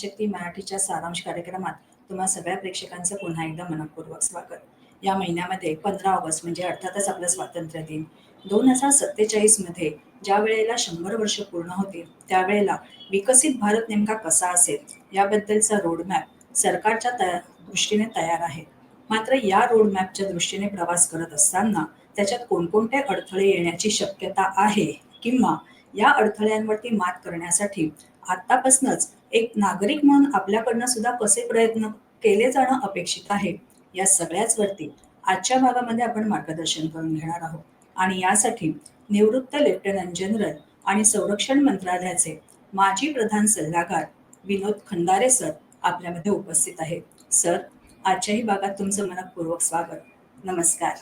शक्ती मराठीच्या सारांश कार्यक्रमात तुम्हा सगळ्या प्रेक्षकांचं पुन्हा एकदा मनपूर्वक स्वागत. या महिन्यामध्ये पंधरा ऑगस्ट म्हणजे अर्थातच आपलं स्वातंत्र्य दिन. दोन हजार सत्तेचाळीसमध्ये ज्या वेळेला शंभर वर्ष पूर्ण होतील त्यावेळेला विकसित भारत नेमका कसा असेल याबद्दलचा रोडमॅप सरकारच्या तया दृष्टीने तयार आहे. मात्र या रोडमॅपच्या दृष्टीने प्रवास करत असताना त्याच्यात कोणकोणते अडथळे येण्याची शक्यता आहे किंवा या अडथळ्यांवरती मात करण्यासाठी आतापासूनच एक नागरिक म्हणून आपल्याकडनं सुद्धा कसे प्रयत्न केले जाणं अपेक्षित आहे या सगळ्याच वरती आजच्या भागामध्ये आपण मार्गदर्शन करून घेणार आहोत. आणि यासाठी निवृत्त लेफ्टनंट जनरल आणि संरक्षण मंत्रालयाचे माजी प्रधान सल्लागार विनोद खंदारे सर आपल्यामध्ये उपस्थित आहेत. सर आजच्याही भागात तुमचं मनपूर्वक स्वागत. नमस्कार.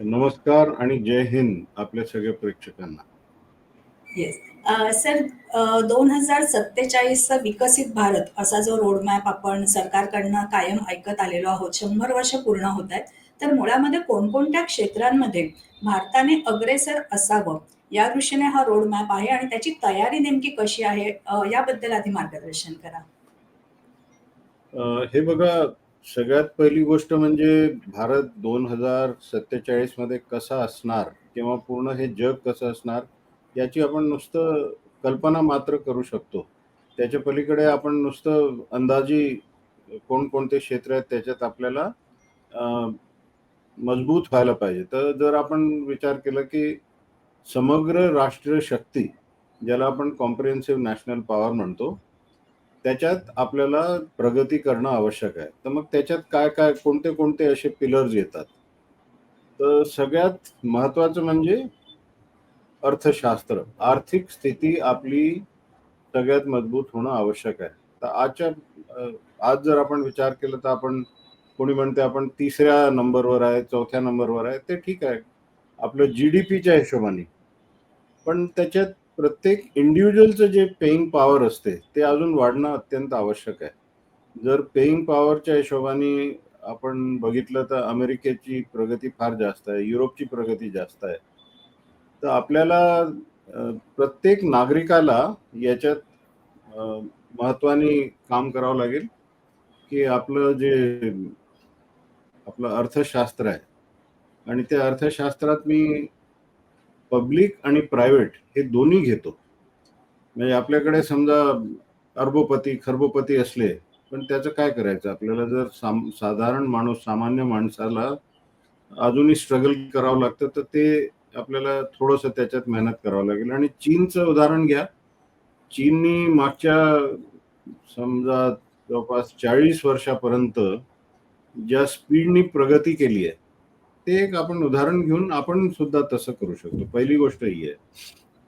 नमस्कार आणि जय हिंद आपल्या सगळ्या प्रेक्षकांना. येस सर uh, uh, दोन हजार सत्तेचाळीसचा विकसित भारत असा जो रोडमॅप आपण सरकारकडनं कायम ऐकत आलेलो आहोत शंभर वर्ष पूर्ण होत आहेत तर मुळामध्ये कोणकोणत्या क्षेत्रांमध्ये भारताने अग्रेसर असावं या दृष्टीने हा रोडमॅप आहे आणि त्याची तयारी नेमकी कशी आहे याबद्दल आधी मार्गदर्शन करा. हे बघा सगळ्यात पहिली गोष्ट म्हणजे भारत दोन हजार सत्तेचाळीसमध्ये कसा असणार किंवा पूर्ण हे जग कसं असणार याची आपण नुसतं कल्पना मात्र करू शकतो. त्याच्या पलीकडे आपण नुसतं अंदाजी कोणकोणते क्षेत्र आहेत त्याच्यात आपल्याला मजबूत व्हायला पाहिजे. तर जर आपण विचार केला की समग्र राष्ट्रीय शक्ती ज्याला आपण कॉम्प्रिहेन्सिव्ह नॅशनल पॉवर म्हणतो त्याच्यात आपल्याला प्रगती करणं आवश्यक आहे. तर मग त्याच्यात काय काय कोणते कोणते असे पिलर्स येतात? तर सगळ्यात महत्त्वाचं म्हणजे अर्थशास्त्र. आर्थिक स्थिती आपली सगळ्यात मजबूत होणं आवश्यक आहे. तर आजच्या आज जर आपण विचार केला तर आपण कोणी म्हणते आपण तिसऱ्या नंबरवर आहे चौथ्या नंबरवर आहे ते ठीक आहे. आपलं जी डी पीच्या हिशोबाने. पण त्याच्यात प्रत्येक इंडिव्हिज्युअलचं जे पेईंग पॉवर असते ते अजून वाढणं अत्यंत आवश्यक आहे. जर पेईंग पॉवरच्या हिशोबाने आपण बघितलं तर अमेरिकेची प्रगती फार जास्त आहे युरोपची प्रगती जास्त आहे. तर आपल्याला प्रत्येक नागरिकाला याच्यात महत्वाने काम करावं लागेल की आपलं जे आपलं अर्थशास्त्र आहे. आणि त्या अर्थशास्त्रात मी पब्लिक आणि प्रायव्हेट हे दोन्ही घेतो. म्हणजे आपल्याकडे समजा अर्बोपती खरबोपती असले पण त्याचं काय करायचं? आपल्याला जर साम साधारण माणूस सामान्य माणसाला अजूनही स्ट्रगल करावं लागतं तर ते आपल्याला थोडंसं त्याच्यात मेहनत करावं लागेल. आणि चीनचं उदाहरण घ्या. चीननी मागच्या समजा जवळपास चाळीस वर्षापर्यंत ज्या स्पीडनी प्रगती केली आहे ते एक आपण उदाहरण घेऊन आपण सुद्धा तसं करू शकतो. पहिली गोष्ट ही आहे.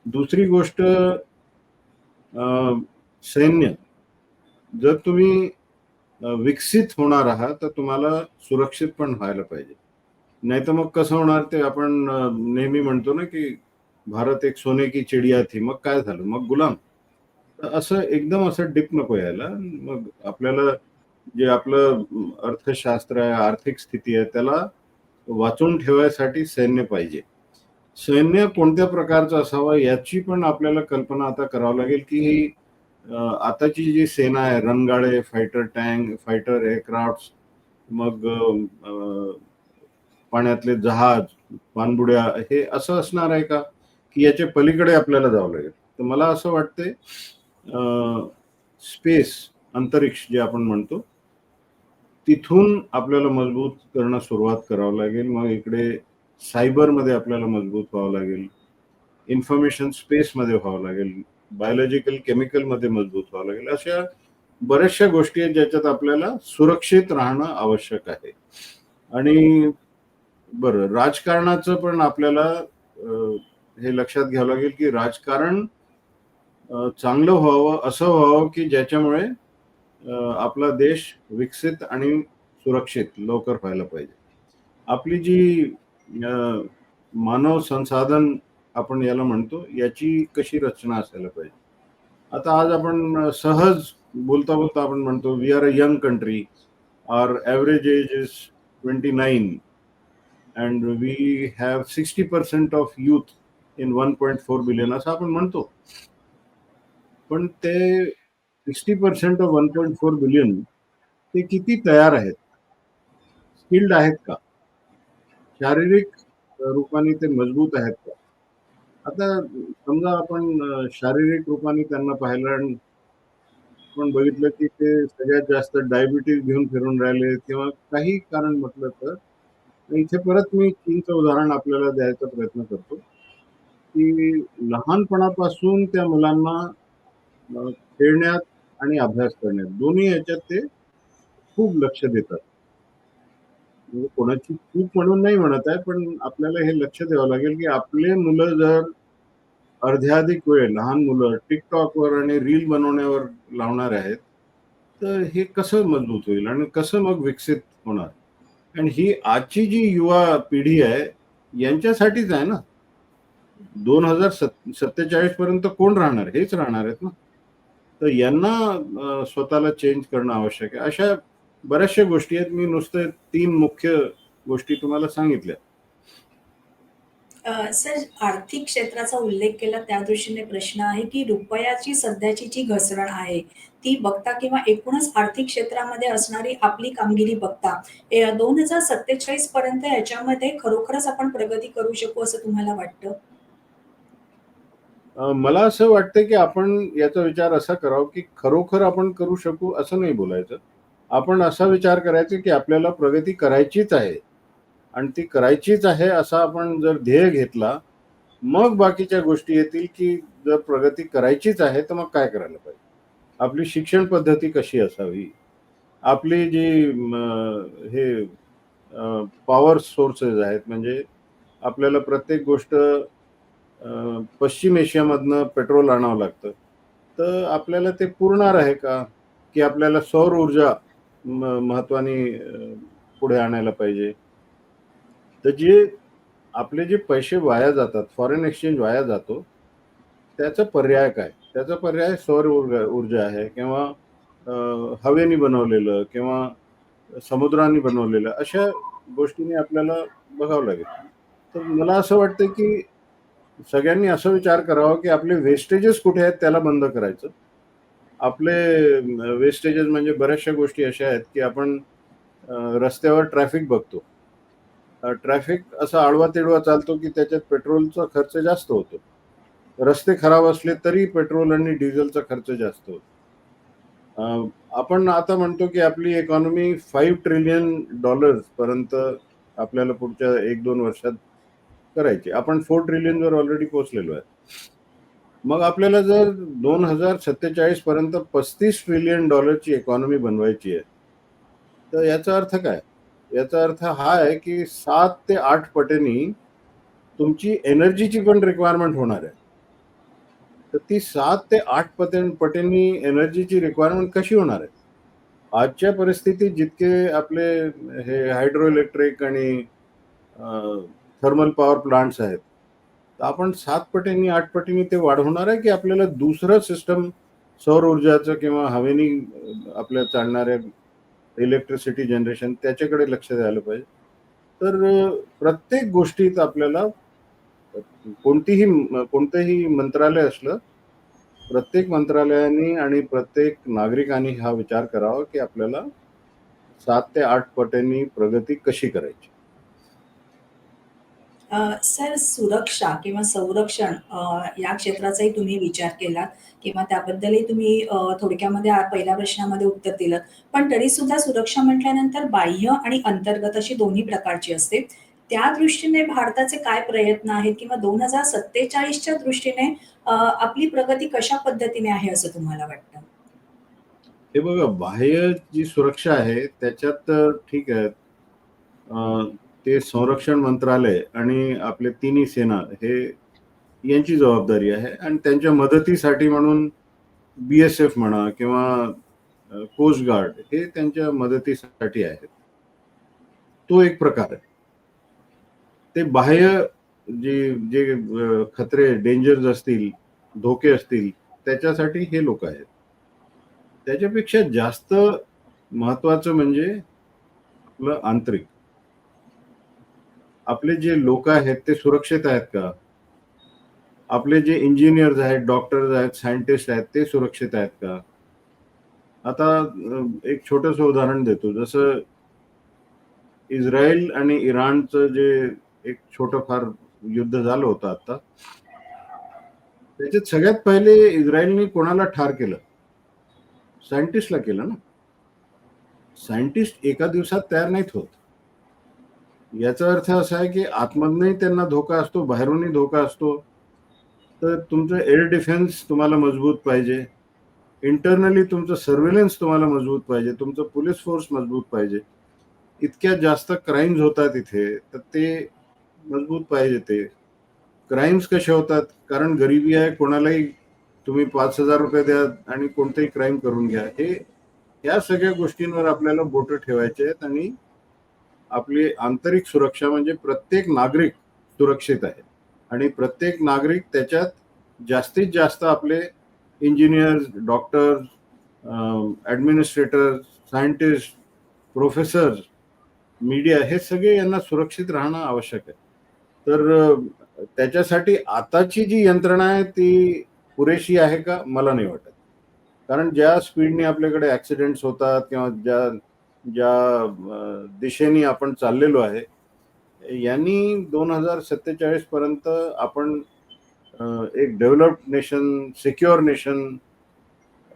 दुसरी गोष्ट अं, सैन्य. जर तुम्ही विकसित होणार आहात तर तुम्हाला सुरक्षित पण व्हायला पाहिजे. नाही तर मग कसं होणार ते आपण नेहमी म्हणतो ना की भारत एक सोने की चिडिया थी मग काय झालं? मग गुलाम. असं एकदम असं डिप नको यायला. मग आपल्याला जे आपलं अर्थशास्त्र आहे आर्थिक स्थिती आहे त्याला वाचून ठेवायसाठी सैन्य पाहिजे. सैन्य कोणत्या प्रकारचं असावं याची पण आपल्याला कल्पना आता करावं लागेल की ही आताची जी सेना आहे रणगाडे फायटर टँक फायटर एअरक्राफ्ट मग पाण्यातले जहाज पाणबुड्या हे असं असणार आहे का? की याच्या पलीकडे आपल्याला जावं लागेल. तर मला असं वाटते स्पेस अंतरिक्ष जे आपण म्हणतो तिथून आपल्याला मजबूत करणं सुरुवात करावं लागेल. मग इकडे सायबरमध्ये आपल्याला मजबूत व्हावं लागेल. इन्फॉर्मेशन स्पेसमध्ये व्हावं लागेल. बायोलॉजिकल केमिकलमध्ये मजबूत व्हावं लागेल. अशा बऱ्याचशा गोष्टी आहेत ज्याच्यात आपल्याला सुरक्षित राहणं आवश्यक आहे. आणि बरं राजकारणाचं पण आपल्याला हे लक्षात घ्यावं लागेल की राजकारण चांगलं व्हावं असं व्हावं की ज्याच्यामुळे आपला देश विकसित आणि सुरक्षित लवकर व्हायला पाहिजे. आपली जी मानव संसाधन आपण याला म्हणतो याची कशी रचना असायला पाहिजे? आता आज आपण सहज बोलता बोलता आपण म्हणतो we are a young country are average age is twenty nine and we have sixty percent of youth in one point four billion असं आपण म्हणतो. पण ते sixty percent of one point four billion ते किती तयार आहेत? स्किल्ड आहेत का? शारीरिक रूपाने ते मजबूत आहेत का? आता समजा आपण शारीरिक रूपाने त्यांना पाहिलं आणि आपण बघितलं की ते सगळ्यात जास्त डायबिटीज घेऊन फिरून राहिले किंवा काही कारण म्हटलं तर इथे परत मी चीनचं उदाहरण आपल्याला द्यायचा प्रयत्न करतो. की लहानपणापासून त्या मुलांना खेळण्यात आणि अभ्यास करण्यात दोन्ही याच्यात ते खूप लक्ष देतात. म्हणजे कोणाची चूक म्हणून नाही म्हणत आहे पण आपल्याला हे लक्ष द्यावं लागेल की आपले मुलं जर अर्ध्याधिक वेळ लहान मुलं टिकटॉकवर आणि रील बनवण्यावर लावणार आहेत तर हे कसं मजबूत होईल आणि कसं मग विकसित होणार? आणि ही आजची जी युवा पिढी आहे यांच्यासाठीच आहे ना? दोन हजार सत्तेचाळीस पर्यंत कोण राहणार? हेच राहणार आहेत ना? तर यांना स्वतःला चेंज करणं आवश्यक आहे. अशा बऱ्याचशा गोष्टी आहेत. मी नुसते तीन मुख्य गोष्टी तुम्हाला सांगितल्या सर आर्थिक क्षेत्राचा उल्लेख केला त्या दृष्टीने प्रश्न आहे की रुपयाची सध्याची जी घसरण आहे ती बघता किंवा एकूणच आर्थिक क्षेत्रामध्ये असणारी आपली कामगिरी बघता दोन हजार सत्तेचाळीस पर्यंत याच्यामध्ये खरोखरच आपण प्रगती करू शकू असं तुम्हाला वाटतं? मला असं वाटतं की आपण याचा विचार असा करावा की खरोखर आपण करू शकू असं नाही बोलायचं. आपण असा विचार करायचा की आपल्याला प्रगती करायचीच आहे. आणि ती करायचीच आहे असा आपण जर ध्येय घेतला मग बाकीच्या गोष्टी येतील की जर प्रगती करायचीच आहे तर मग काय करायला पाहिजे? आपली शिक्षण पद्धती कशी असावी? आपली जी हे पॉवर सोर्सेस आहेत म्हणजे आपल्याला प्रत्येक गोष्ट पश्चिम एशियामधनं पेट्रोल आणावं लागतं. तर आपल्याला ते पुरणार आहे का? की आपल्याला सौर ऊर्जा म- पुढे आणायला पाहिजे? तर जे आपले जे पैसे वाया जातात फॉरेन एक्सचेंज वाया जातो त्याचा पर्याय काय? त्याचा पर्याय सौर ऊर्जा ऊर्जा आहे किंवा हवेने बनवलेलं किंवा समुद्राने बनवलेलं अशा गोष्टींनी आपल्याला बघावं लागेल. तर मला असं वाटतं की सगळ्यांनी असं विचार करावा की आपले वेस्टेजेस कुठे आहेत त्याला बंद करायचं. आपले वेस्टेजेस म्हणजे बऱ्याचशा गोष्टी अशा आहेत की आपण रस्त्यावर ट्रॅफिक बघतो. ट्रॅफिक असा आडवा तिडवा चालतो की त्याच्यात पेट्रोलचा खर्च जास्त होतो. रस्ते खराब असले तरी पेट्रोल आणि डिझेलचा खर्च जास्त होतो. आपण आता म्हणतो की आपली इकॉनॉमी फाईव्ह ट्रिलियन डॉलर्स पर्यंत आपल्याला पुढच्या एक दोन वर्षात करायची. आपण फोर ट्रिलियन वर ऑलरेडी पोहोचलेलो आहे. मग आपल्याला जर दोन हजार सत्तेचाळीस पर्यंत पस्तीस ट्रिलियन डॉलरची इकॉनॉमी बनवायची आहे तर याचा अर्थ काय? याचा अर्थ हा आहे की सात ते आठ पटेनी तुमची एनर्जीची पण रिक्वायरमेंट होणार आहे. तर ती सात ते आठ पटे पटींनी एनर्जीची रिक्वायरमेंट कशी होणार आहे? आजच्या परिस्थितीत जितके आपले हे हायड्रो इलेक्ट्रिक आणि थर्मल पॉवर प्लांट्स आहेत तर आपण सात पटींनी आठ पटींनी ते वाढवणार आहे की आपल्याला दुसरं सिस्टम सौर ऊर्जाचं किंवा हवेनी आपल्या चालणाऱ्या इलेक्ट्रिसिटी जनरेशन त्याच्याकडे लक्ष द्यायला पाहिजे. तर प्रत्येक गोष्टीत आपल्याला कोणतीही कोणतंही मंत्रालय असलं प्रत्येक मंत्रालयाने आणि प्रत्येक नागरिकांनी हा विचार करावा की आपल्याला सात ते आठ पटींनी प्रगती कशी करायची. सर सुरक्षा किंवा संरक्षण अ, या क्षेत्राचाही तुम्ही विचार केलात किंवा त्याबद्दलही तुम्ही अ, थोडक्यामध्ये आ- पहिल्या प्रश्नामध्ये उत्तर दिलं पण तरी सुद्धा सुरक्षा म्हटल्यानंतर बाह्य आणि अंतर्गत अशी दोन्ही प्रकारची असते. त्या दृष्टीने भारताचे काय प्रयत्न आहेत किंवा दोन हजार सत्तेचाळीसच्या दृष्टीने अ, आपली प्रगती कशा पद्धतीने आहे असं तुम्हाला वाटतं? हे बघा बाह्य जी सुरक्षा आहे त्याच्यात तर ठीक आहे. ते संरक्षण मंत्रालय आणि आपले तिन्ही सेना हे यांची जबाबदारी आहे आणि त्यांच्या मदतीसाठी म्हणून बी एस एफ म्हणा किंवा कोस्ट गार्ड हे त्यांच्या मदतीसाठी आहेत. तो एक प्रकार आहे. ते बाह्य जे जे खतरे डेंजर्स असतील धोके असतील त्याच्यासाठी हे लोक आहेत. त्याच्यापेक्षा जास्त महत्वाचं म्हणजे आपलं आंतरिक. आपले जे लोक आहेत ते सुरक्षित आहेत का? आपले जे इंजिनियर्स आहेत डॉक्टर्स आहेत सायंटिस्ट आहेत ते सुरक्षित आहेत का? आता एक छोटस उदाहरण देतो. जसं इस्रायल आणि इराणचं जे एक छोटं फार युद्ध झालं होतं आता त्याच्यात सगळ्यात पहिले इस्रायलने कोणाला ठार केलं? सायंटिस्टला केलं ना? सायंटिस्ट एका दिवसात तयार नाहीत होत. याचा अर्थ असा आहे की आतमधनही त्यांना धोका असतो बाहेरूनही धोका असतो. तर तुमचं एअर डिफेन्स तुम्हाला मजबूत पाहिजे. इंटरनली तुमचं सर्व्हेलन्स तुम्हाला मजबूत पाहिजे. तुमचं पोलीस फोर्स मजबूत पाहिजे. इतक्या जास्त क्राईम्स होतात इथे तर ते मजबूत पाहिजे ते. क्राईम्स कसे होतात? कारण गरिबी आहे कोणालाही तुम्ही पाच हजार रुपये द्या आणि कोणतेही क्राईम करून घ्या. हे या सगळ्या गोष्टींवर आपल्याला बोटं ठेवायचे आहेत आणि आपली आंतरिक सुरक्षा म्हणजे प्रत्येक नागरिक सुरक्षित आहे. आणि प्रत्येक नागरिक त्याच्यात जास्तीत जास्त आपले engineers doctors administrator scientist professors media हे सगळे यांना सुरक्षित राहणं आवश्यक आहे. तर त्याच्यासाठी आताची जी यंत्रणा आहे ती पुरेशी आहे का? मला नाही वाटत. कारण ज्या स्पीडने आपल्याकडे ॲक्सिडेंट्स होतात किंवा ज्या ज्या दिशेने आपण चाललेलो आहे यांनी दोन हजार सत्तेचाळीस पर्यंत आपण एक डेव्हलप्ड नेशन सिक्युअर नेशन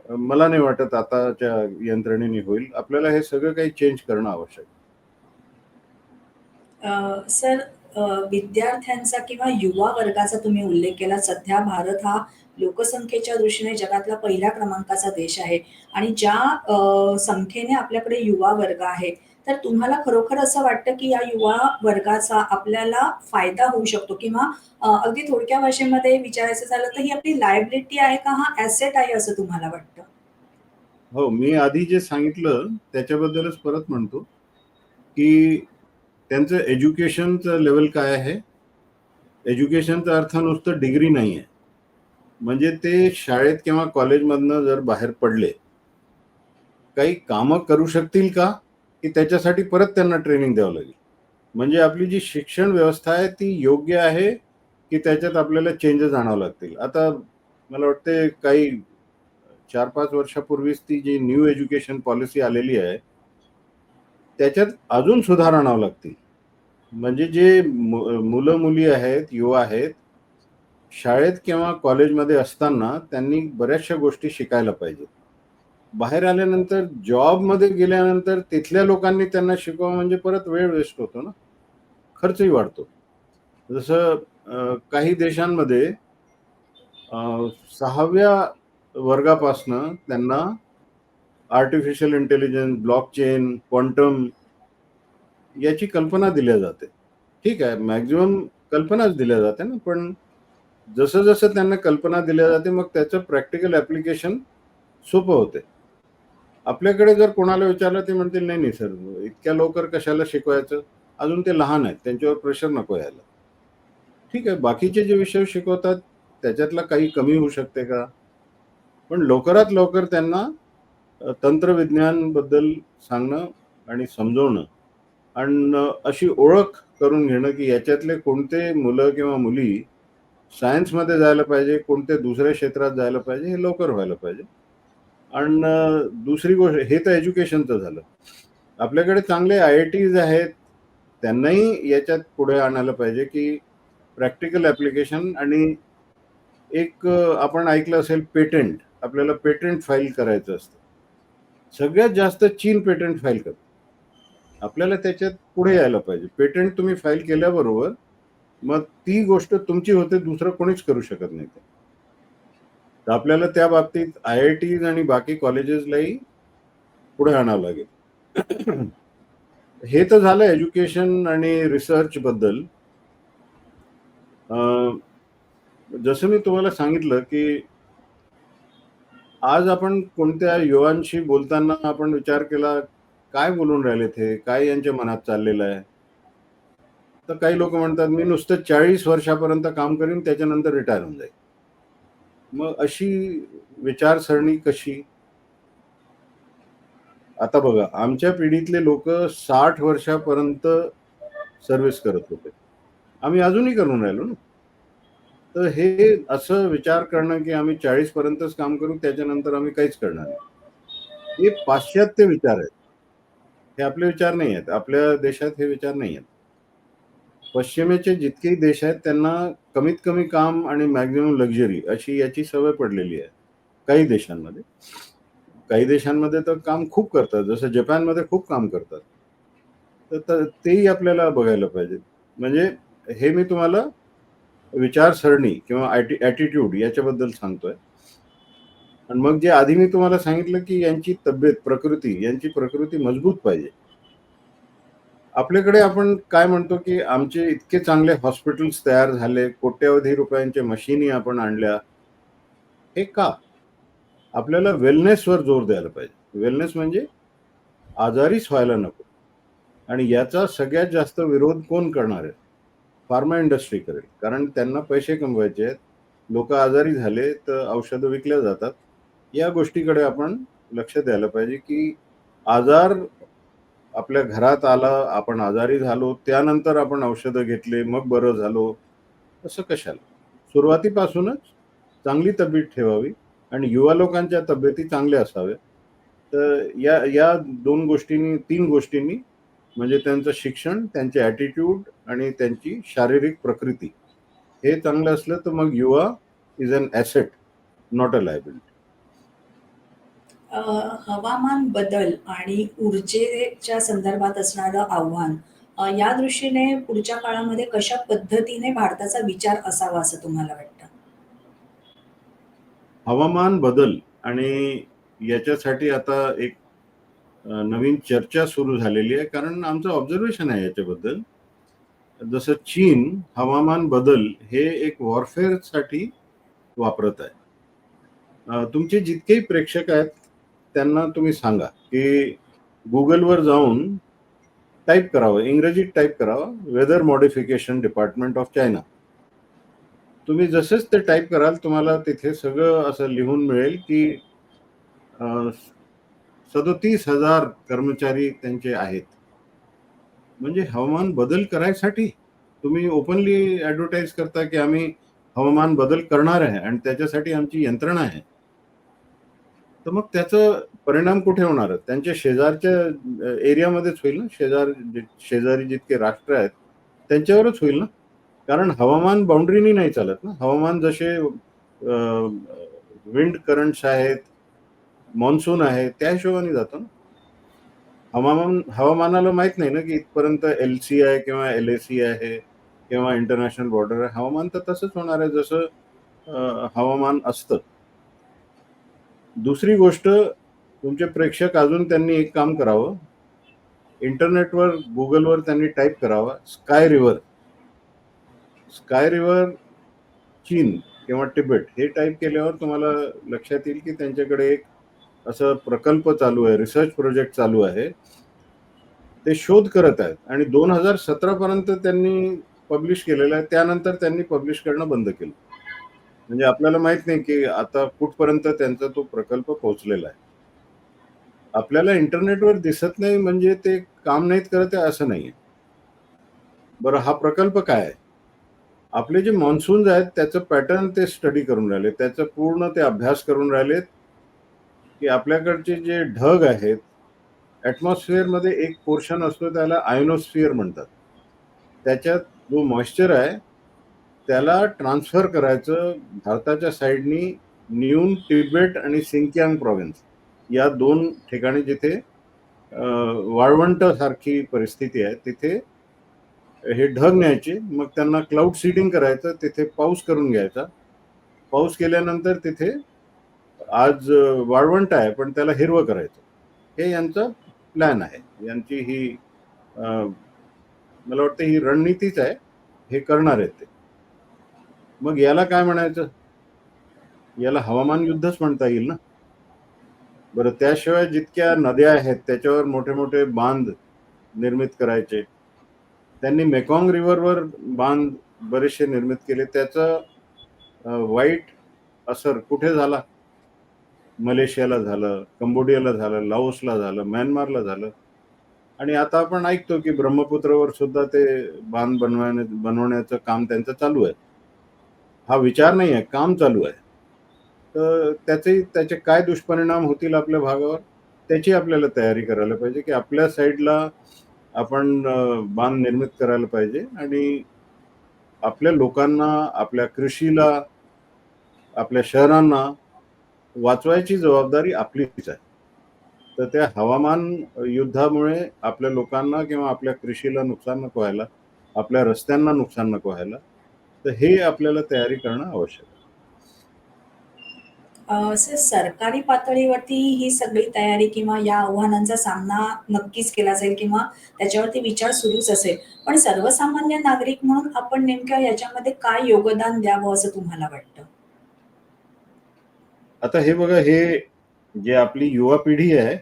मला नाही वाटत आताच्या यंत्रणेने होईल. आपल्याला हे सगळं काही चेंज करणं आवश्यक सर विद्यार्थ्यांचा किंवा युवा वर्गाचा तुम्ही उल्लेख केला सध्या भारत हा लोकसंख्येच्या दृष्टीने जगातला पहिल्या क्रमांकाचा देश आहे. आणि ज्या संख्येने आपल्याकडे युवा वर्ग आहे तर तुम्हाला खरोखर असं वाटतं की या युवा वर्गाचा आपल्याला फायदा होऊ शकतो? किंवा अगदी थोडक्या भाषेमध्ये विचारायचं झालं तर ही आपली लायबिलिटी आहे का? हा ॲसेट आहे असं तुम्हाला वाटतं? हो मी आधी जे सांगितलं त्याच्याबद्दलच परत म्हणतो की त्यांचं एज्युकेशनचं लेवल काय आहे? एज्युकेशनचा अर्थ नुसतं डिग्री नाही आहे म्हणजे ते शाळेत किंवा कॉलेजमधनं जर बाहेर पडले काही कामं करू शकतील का? की त्याच्यासाठी परत त्यांना ट्रेनिंग द्यावं लागेल. म्हणजे आपली जी शिक्षण व्यवस्था आहे ती योग्य आहे की त्याच्यात आपल्याला चेंजेस आणावं लागतील? आता मला वाटते काही चार पाच वर्षापूर्वीच ती जी न्यू एज्युकेशन पॉलिसी आलेली आहे त्याच्यात अजून सुधार आणावं लागतील. म्हणजे जे मुलं मुली आहेत युवा आहेत शाळेत किंवा कॉलेजमध्ये असताना त्यांनी बऱ्याचशा गोष्टी शिकायला पाहिजेत. बाहेर आल्यानंतर जॉबमध्ये गेल्यानंतर तिथल्या लोकांनी त्यांना शिकवा म्हणजे परत वेळ वेस्ट होतो ना. खर्चही वाढतो. जसं काही देशांमध्ये सहाव्या वर्गापासनं त्यांना आर्टिफिशियल इंटेलिजन्स ब्लॉकचेन क्वांटम याची कल्पना दिल्या जाते. ठीक आहे मॅक्झिमम कल्पनाच दिल्या जाते ना पण जसं जसं त्यांना कल्पना दिल्या जाते मग त्याचं प्रॅक्टिकल ॲप्लिकेशन सोपं होते. आपल्याकडे जर कोणाला विचारलं ते म्हणतील नाही नाही सर इतक्या लवकर कशाला शिकवायचं? अजून ते लहान आहेत त्यांच्यावर प्रेशर नको यायला. ठीक आहे बाकीचे जे विषय शिकवतात त्याच्यातला काही कमी होऊ शकते का? पण लवकरात लवकर त्यांना तंत्रविज्ञानबद्दल सांगणं आणि समजवणं आणि अशी ओळख करून घेणं की याच्यातले कोणते मुलं किंवा मुली सायन्समध्ये जायला पाहिजे कोणत्या दुसऱ्या क्षेत्रात जायला पाहिजे हे लवकर व्हायला पाहिजे. आणि दुसरी गोष्ट हे तर एज्युकेशनचं झालं. आपल्याकडे चांगले आय आय टीज आहेत त्यांनाही याच्यात पुढे आणायला पाहिजे की प्रॅक्टिकल ॲप्लिकेशन आणि एक आपण ऐकलं असेल पेटंट आपल्याला पेटंट फाईल करायचं असतं. सगळ्यात जास्त चीन पेटंट फाईल करतो. आपल्याला त्याच्यात पुढे यायला पाहिजे. पेटंट तुम्ही फाईल केल्याबरोबर मग ती गोष्ट तुमची होते दुसरं कोणीच करू शकत नाही ते. तर आपल्याला त्या बाबतीत आय आय टीज आणि बाकी कॉलेजेसलाही पुढे आणावं लागेल. हे तर झालं एज्युकेशन आणि रिसर्च बद्दल. अं, जसं मी तुम्हाला सांगितलं की आज आपण कोणत्या युवांशी बोलताना आपण विचार केला काय बोलून राहिले ते काय यांच्या मनात चाललेलं आहे? तर काही लोक म्हणतात मी नुसतं चाळीस वर्षापर्यंत काम करीन त्याच्यानंतर रिटायर होऊन जाईल मग अशी विचारसरणी कशी? आता बघा आमच्या पिढीतले लोक साठ वर्षापर्यंत सर्व्हिस करत होते. आम्ही अजूनही करून राहिलो ना. तर हे असं विचार करणं की आम्ही चाळीस पर्यंतच काम करू त्याच्यानंतर आम्ही काहीच करणार नाही. हे पाश्चात्य विचार आहेत. हे आपले विचार नाही आहेत. आपल्या देशात हे विचार नाही आहेत. पश्चिमेचे जितकेही देश आहेत त्यांना कमीत कमी काम आणि मॅक्झिमम लक्झरी अशी याची सवय पडलेली आहे. काही देशांमध्ये. काही देशांमध्ये तर काम खूप करतात. जसं जपानमध्ये खूप काम करतात. तर तेही आपल्याला बघायला पाहिजे. म्हणजे हे मी तुम्हाला विचारसरणी किंवा ॲटिट्यूड याच्याबद्दल सांगतोय. आणि मग जे आधी मी तुम्हाला सांगितलं की यांची तब्येत प्रकृती यांची प्रकृती मजबूत पाहिजे. आपल्याकडे आपण काय म्हणतो की आमचे इतके चांगले हॉस्पिटल्स तयार झाले कोट्यवधी रुपयांच्या मशिनी आपण आणल्या. हे का? आपल्याला वेलनेसवर जोर द्यायला पाहिजे. वेलनेस म्हणजे आजारीच व्हायला नको. आणि याचा सगळ्यात जास्त विरोध कोण करणार आहे? फार्मा इंडस्ट्री करेल. कारण त्यांना पैसे कमवायचे आहेत. लोक आजारी झाले तर औषधं विकल्या जातात. या गोष्टीकडे आपण लक्ष द्यायला पाहिजे की आजार आपल्या घरात आला आपण आजारी झालो त्यानंतर आपण औषधं घेतले मग बरं झालो. असं कशाला? सुरुवातीपासूनच चांगली तब्येत ठेवावी आणि युवा लोकांच्या तब्येती चांगल्या असाव्या. तर या या दोन गोष्टींनी तीन गोष्टींनी म्हणजे त्यांचं शिक्षण त्यांचे ॲटिट्यूड आणि त्यांची शारीरिक प्रकृती हे चांगलं असलं तर मग युवा is an asset not a liability हवामान बदल आणि ऊर्जेच्या संदर्भात असणारं आव्हान या दृष्टीने पुढच्या काळामध्ये कशा पद्धतीने भारताचा विचार असावा असं तुम्हाला वाटतं? हवामान बदल आणि याच्यासाठी आता एक नवीन चर्चा सुरू झालेली आहे. कारण आमचं ऑब्झर्वेशन आहे याच्याबद्दल. जसं चीन हवामान बदल हे एक वॉरफेअरसाठी वापरत आहे. तुमचे जितकेही प्रेक्षक आहेत त्यांना तुम्ही सांगा की गुगलवर जाऊन टाईप करावं इंग्रजीत टाईप करावं weather modification department of China तुम्ही जसेच ते टाईप कराल तुम्हाला तिथे सगळं असं लिहून मिळेल की सदोतीस हजार कर्मचारी त्यांचे आहेत. म्हणजे हवामान बदल करायसाठी तुम्ही ओपनली ॲडव्हर्टाईज करता की आम्ही हवामान बदल करणार आहे आणि त्याच्यासाठी आमची यंत्रणा आहे. तर मग त्याचं परिणाम कुठे होणार? त्यांच्या शेजारच्या एरियामध्येच होईल ना? शेजार शेजारी जितके राष्ट्र आहेत त्यांच्यावरच होईल ना? कारण हवामान बाउंड्रीनी नाही चालत ना? हवामान जसे विंड करंट्स आहेत मॉन्सून आहे त्या हिशोबाने जातो ना? हवामान हवामानाला माहीत नाही ना की इथपर्यंत एल सी आहे किंवा एल ए सी आहे किंवा इंटरनॅशनल बॉर्डर आहे. हवामान तर तसंच होणार आहे जसं हवामान असतं. दुसरी गोष्ट तुमचे प्रेक्षक अजून त्यांनी एक काम करावं. इंटरनेटवर गुगलवर त्यांनी टाईप करावा. Sky river. स्काय रिव्हर चीन किंवा टिबेट हे टाईप केल्यावर तुम्हाला लक्षात येईल की त्यांच्याकडे एक असं प्रकल्प चालू आहे रिसर्च प्रोजेक्ट चालू आहे. ते शोध करत आहेत आणि दोन हजार सतरा पर्यंत त्यांनी पब्लिश केलेलं आहे. त्यानंतर त्यांनी पब्लिश करणं बंद केलं. म्हणजे आपल्याला माहीत नाही की आता कुठपर्यंत त्यांचा तो प्रकल्प पोहोचलेला आहे. आपल्याला इंटरनेटवर दिसत नाही म्हणजे ते काम नाहीत करत आहे असं नाहीये. बरं हा प्रकल्प काय आहे? आपले जे मॉन्सून्स आहेत त्याचं पॅटर्न ते स्टडी करून राहिले त्याचं पूर्ण ते अभ्यास करून राहिलेत की आपल्याकडचे जे ढग आहेत ॲटमॉस्फिअरमध्ये एक पोर्शन असतो त्याला आयनोस्फिअर म्हणतात. त्याच्यात जो मॉइश्चर आहे त्याला ट्रान्सफर करायचं भारताच्या साईडनी न्यून तिबेट आणि सिंकियांग प्रॉव्हिन्स या दोन ठिकाणी जिथे अं, वाळवंटासारखी परिस्थिती आहे तिथे हे ढग न्यायचे मग त्यांना क्लाउड सीडिंग करायचं तिथे पाऊस करून घ्यायचा. पाऊस केल्यानंतर तिथे आज वाळवंट आहे पण त्याला हिरवं करायचं. हे यांचा प्लॅन आहे. यांची ही मला वाटतं ही रणनीतीच आहे. हे करणार आहेत ते. मग याला काय म्हणायचं? याला हवामान युद्धच म्हणता येईल ना? बरं त्याशिवाय जितक्या नद्या आहेत त्याच्यावर मोठे मोठे बांध निर्मित करायचे. त्यांनी मेकॉंग रिव्हरवर बांध बरेचसे निर्मित केले. त्याचा वाईट असर कुठे झाला? मलेशियाला झालं कंबोडियाला झालं लाओसला झालं म्यानमारला झालं. आणि आता आपण ऐकतो की ब्रह्मपुत्रवर सुद्धा ते बांध बनवाय बनवण्याचं काम त्यांचं चालू आहे. हा विचार नाही आहे काम चालू आहे. तर त्याचे त्याचे काय दुष्परिणाम होतील आपल्या भागावर त्याची आपल्याला तयारी करायला पाहिजे की आपल्या साईडला आपण बांध निर्मित करायला पाहिजे आणि आपल्या लोकांना आपल्या कृषीला आपल्या शहरांना वाचवायची जबाबदारी आपलीच आहे. तर त्या हवामान युद्धामुळे आपल्या लोकांना किंवा आपल्या कृषीला नुकसान नको व्हायला आपल्या रस्त्यांना नुकसान नको व्हायला तर हे आपल्याला तयारी करणं आवश्यक आहे सर सरकारी पातळीवरती ही सगळी तयारी किंवा या आव्हानांचा सामना नक्कीच केला जाईल किंवा त्याच्यावरती विचार सुरूच असेल. पण सर्वसामान्य नागरिक म्हणून आपण नेमकं याच्यामध्ये काय योगदान द्यावं असं तुम्हाला वाटतं? आता हे बघा हे जे आपली युवा पिढी आहे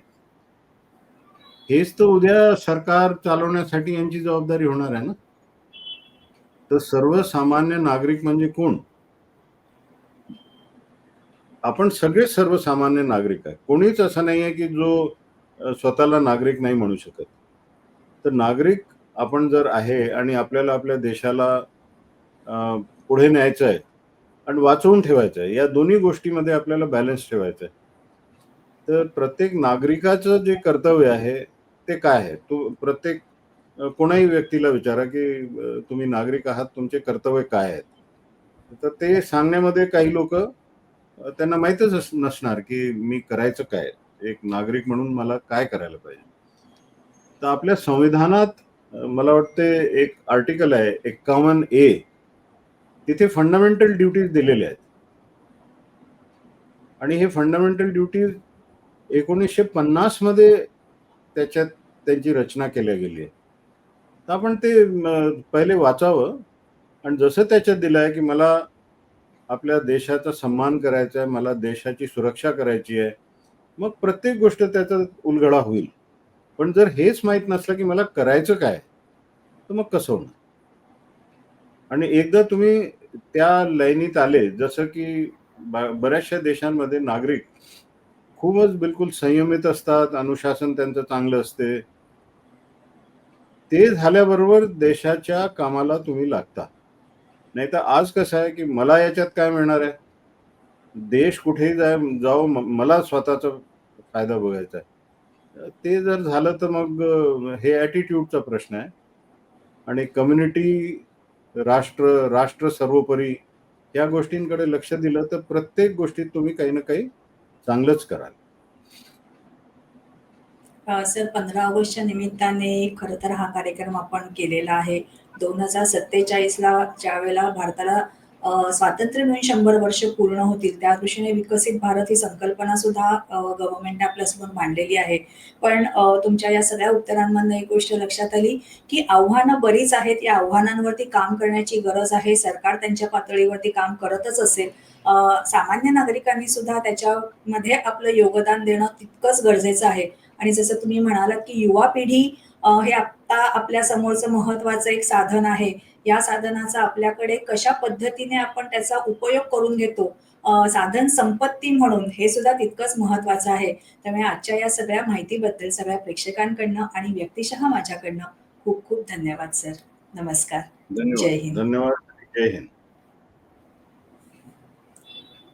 हेच तर उद्या सरकार चालवण्यासाठी यांची जबाबदारी होणार आहे ना तर सर्वसामान्य नागरिक म्हणजे कोण? आपण सगळे सर्वसामान्य नागरिक आहे कोणीच असं नाही आहे की जो स्वतःला नागरिक नाही म्हणू शकत. तर नागरिक आपण जर आहे आणि आपल्याला आपल्या देशाला पुढे न्यायचं आहे आणि वाचवून ठेवायचं आहे या दोन्ही गोष्टीमध्ये आपल्याला बॅलन्स ठेवायचं आहे. तर प्रत्येक नागरिकाचं जे कर्तव्य आहे ते काय आहे? तो प्रत्येक कोणाही व्यक्तीला विचारा की तुम्ही नागरिक आहात तुमचे कर्तव्य काय आहेत? तर ते सांगण्यामध्ये काही लोक त्यांना माहीतच अस- नसणार की मी करायचं काय एक नागरिक म्हणून मला काय करायला पाहिजे? तर आपल्या संविधानात मला वाटते एक आर्टिकल आहे एक्कावन्न ए. तिथे फंडामेंटल ड्युटीज दिलेल्या आहेत. आणि हे फंडामेंटल ड्युटीज एकोणीसशे पन्नासमध्ये त्याच्यात त्यांची रचना केल्या गेली आहे. आपण ते पहिले वाचावं. आणि जसं त्याच्यात दिलं आहे की मला आपल्या देशाचा सन्मान करायचा आहे मला देशाची सुरक्षा करायची आहे मग प्रत्येक गोष्ट त्याचा उलगडा होईल. पण जर हेच माहीत नसलं की मला करायचं काय तर मग कसं होणार? आणि एकदा तुम्ही त्या लाईनीत आले जसं की ब- बऱ्याचशा देशांमध्ये नागरिक खूपच बिलकुल संयमित असतात अनुशासन त्यांचं चांगलं असते. ते झाल्याबरोबर देशाच्या कामाला तुम्ही लागता. नाही तर आज कसं आहे की मला याच्यात काय मिळणार आहे? देश कुठेही जाय जाऊ मला स्वतःचा फायदा बघायचा आहे. ते जर झालं तर मग हे ॲटिट्यूडचा प्रश्न आहे. आणि कम्युनिटी राष्ट्र राष्ट्र सर्वोपरी या गोष्टींकडे लक्ष दिलं तर प्रत्येक गोष्टीत तुम्ही काही ना काही चांगलंच कराल. सर 15 ऑगस्टच्या निमित्ताने खरं तर हा कार्यक्रम आपण केलेला आहे. 2047ला ज्यावेळेला भारताला स्वातंत्र्य मिळून शंभर वर्ष पूर्ण होतील, त्या दृष्टीने विकसित भारत ही संकल्पना सुद्धा गव्हर्नमेंटने आपल्यासमोर मांडलेली आहे. पण तुमच्या या सगळ्या उत्तरांमधनं एक गोष्ट लक्षात आली, की आव्हानं बरीच आहेत. या आव्हानांवरती काम करण्याची गरज आहे. सरकार त्यांच्या पातळीवरती काम करतच असेल. सामान्य नागरिकांनी सुद्धा त्याच्यामध्ये आपलं योगदान देणं तितकंच गरजेचं आहे. आणि जसं तुम्ही म्हणालात, की युवा पिढी हे आत्ता आपल्या समोरचं महत्त्वाचं एक साधन आहे. या साधनाचा आपल्याकडे कशा पद्धतीने आपण त्याचा उपयोग करून घेतो, साधन संपत्ती म्हणून हे सुद्धा तितकंच महत्त्वाचं आहे. त्यामुळे आजच्या या सगळ्या माहितीबद्दल सगळ्या प्रेक्षकांकडनं आणि व्यक्तिशः माझ्याकडनं खूप खूप धन्यवाद सर. नमस्कार. जय हिंद. धन्यवाद जय हिंद